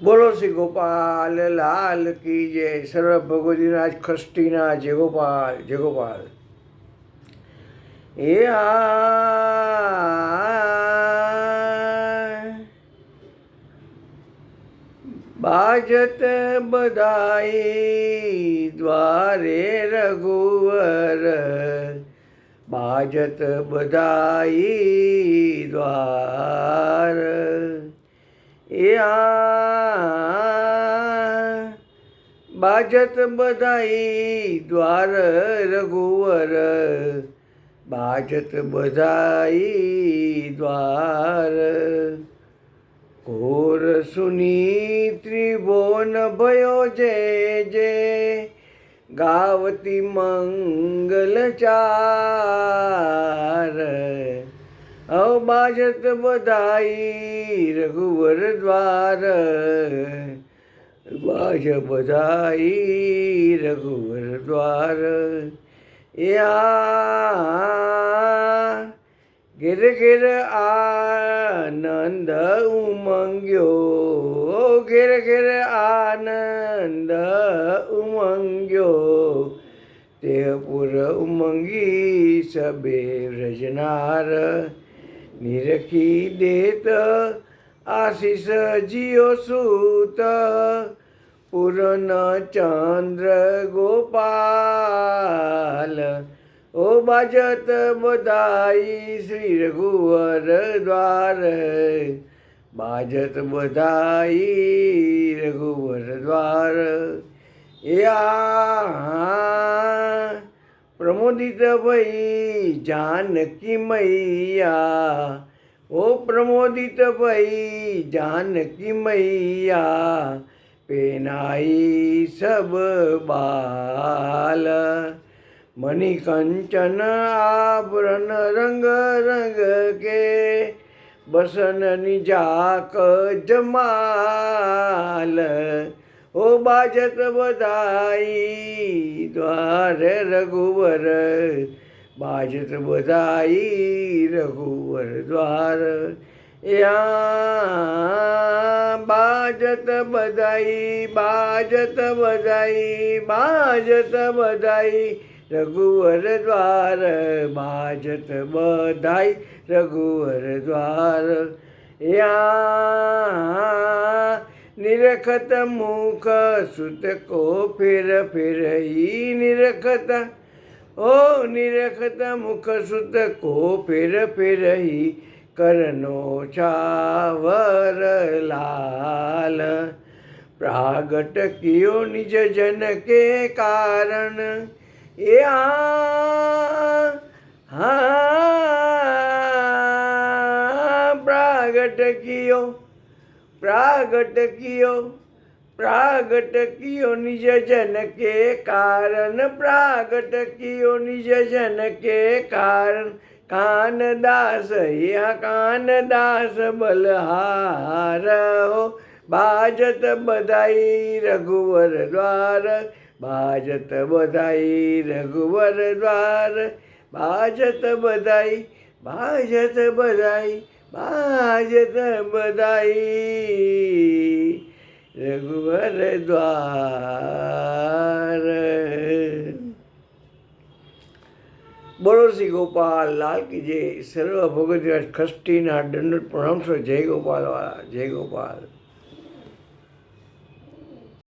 બોલો શ્રી ગોપાલ લાલ કી જય સર્વ ભગવતીનાથ ખષ્ટીના જય ગોપાલ જય ગોપાલ એ આ બાજત બધાઈ દ્વારે રઘુવર બાજત બધાઈ દ્વાર એ આ बाजत बधाई द्वार रघुवर. बाजत बधाई द्वार. घोर सुनी त्रिभुवन भयो जे जे. गावती मंगलचार बाजत बधाई रघुवर द्वार. બાજ બધાઈ રઘુવર દ્વાર. એ આ ઘેર ઘેર આનંદ ઉમંગ્યો. ઘેર ઘેર આનંદ ઉમંગ્યો. તે પુર ઉમંગી સબે રજનાર નિરખી દેત आशिष जियो सूत चंद्र गोपाल ओ भजत बधाई श्री रघुवर द्वार भजत बधाई रघुवर द्वार। या प्रमोदित भई जानकी मैया ओ प्रमोदित भई जानकी मैया, पेनाई सब बाल। मणि कंचन आभरण रंग रंग के, बसन निजाक जमाल। ओ बाजत बधाई, द्वार रघुवर બાજત બધાઈ રઘુવર દ્વાર. બાજત બધાઈ બાજત બધાઈ બાજત બધાઈ રઘુવર દ્વાર. બાજત બધાઈ, રઘુવર દ્વાર. યા નિરખત મુખ સુત કો ફેર ફેરઈ નિરખત ओ निरखत मुख सुत को फिर फिर ही करनो चावर लाल। प्रागट कियो निज जन के कारण। ए प्रागट कियो प्रागट कियो। प्रागट कियो निज जन के कारण प्रागट कियो निज जन के कारण। कान दास यहा कान दास बलहार हो। बाजत बधाई रघुवर द्वार, बाजत बधाई रघुवर द्वार। बाजत बधाई बाजत बधाई बाजत बधाई। રઘુવર દ્વાર બોલો શ્રી ગોપાલ લાલ કી જય સર્વ ભગવતી ખષ્ટીના દંડ પ્રણામ જય ગોપાલ વાળા જય ગોપાલ